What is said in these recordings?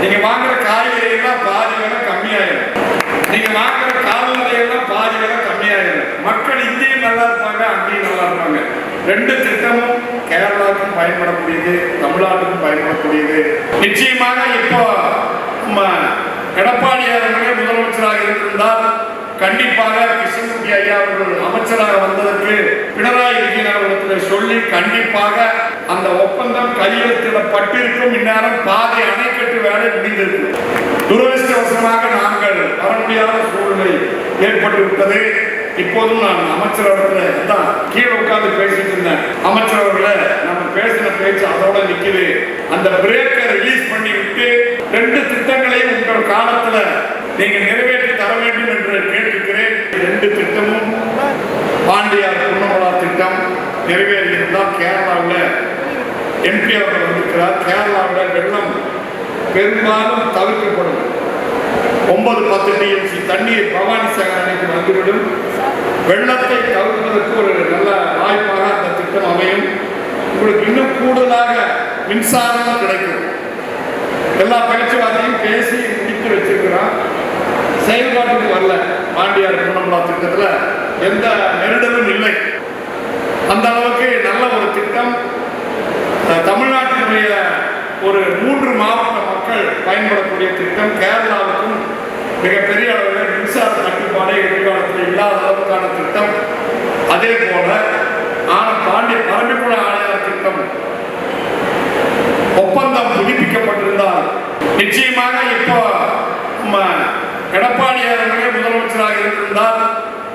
நீங்க வாங்குற காய்கறிகள்லாம் பாதி விலை கம்மியாயிடும் நீங்க வாங்குற கால்நடை பாதி விலை கம்மியாயிடும் மக்கள் இங்கேயும் நல்லா இருப்பாங்க அங்கேயும் நல்லா இருப்பாங்க. ரெண்டு திட்டமும் கேரளாவுக்கும் பயன்படக்கூடியது தமிழ்நாட்டுக்கும் பயன்படக்கூடியது. நிச்சயமாக இப்போ நம்ம எடப்பாடியார் அவர்களே முதலமைச்சராக இருந்திருந்தால் கண்டிப்பாக கிருஷ்ணமூர்த்தி ஐயா அவர்கள் அமைச்சராக வந்ததற்கு பினராயி விஜயன் அவர்களுக்கு சொல்லி கண்டிப்பாக அந்த ஒப்பந்தம் கையெழுத்திடப்பட்டிருக்கும் இந்நேரம் பாதை அணைக்கட்டு வேலை முடிந்திருக்கும் துரதிருஷ்டவசமாக நாங்கள் வர முடியாத சூழ்நிலை ஏற்பட்டு விட்டது இப்போதும் நான் அமைச்சர் இடத்துல தான் கீழே உட்கார்ந்து பேசிட்டு இருந்தேன். அமைச்சரவர்களை நம்ம பேசின பேச்சு அதோட நிக்குது. அந்த பிரேக்கை ரிலீஸ் பண்ணி விட்டு ரெண்டு திட்டங்களையும் உங்கள் காலத்துல நீங்க நிறைவேற்றி தர வேண்டும் என்று கேட்டிருக்கிறேன் ரெண்டு திட்டமும் பாண்டியார் குன்னமலா திட்டம் நிறைவேறியிருந்தால் கேரளாவில் எம்பி அவர்கள் வந்திருக்கிறார். கேரளாவில் வெள்ளம் பெரும்பாலும் தவிர்க்கப்படும். ஒன்பது பத்து டிஎம்சி தண்ணீர் பவானி சாகர் அணைக்கு வந்துவிடும். வெள்ளத்தை தவிர்ப்பதற்கு ஒரு நல்ல வாய்ப்பாக அந்த திட்டம் அமையும். உங்களுக்கு இன்னும் கூடுதலாக மின்சாரம் கிடைக்கும். எல்லா பேச்சுவார்த்தையும் பேசி முடித்து வச்சிருக்கிறோம் செயல்பாட்டுக்கு வரல. பாண்டியார் குணமலா திட்டத்தில் எந்த நெருடலும் இல்லை அந்த அளவுக்கு நல்ல ஒரு திட்டம் அஹ், நம்முடைய ஒரு மூன்று மாவட்ட மக்கள் பயன்படக்கூடிய திட்டம் கேரளாவுக்கும் மிகப்பெரிய அளவில் மின்சார கட்டுப்பாடே எதிர்காலத்தில் இல்லாத அளவுக்கான திட்டம். அதே போல ஆன பாண்டி பரம்பிக்குள ஆணையர் திட்டம். ஒப்பந்தம் புதுப்பிக்கப்பட்டிருந்தால் நிச்சயமாக இப்போ நம்ம எடப்பாடியார் அவர்களே முதலமைச்சராக இருந்திருந்தால்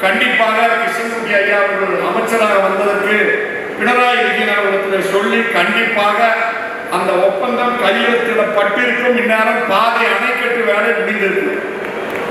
கண்டிப்பாக கிருஷ்ணமூர்த்தி ஐயா அவர்கள் அமைச்சராக வந்ததற்கு பினராயி விஜயன் அவர்களிடத்தில் சொல்லி கண்டிப்பாக அந்த ஒப்பந்தம் கையெழுத்திடப்பட்டிருக்கும். இந்நேரம் பாதை அணைக்கட்டு வேலை முடிந்திருக்கும்.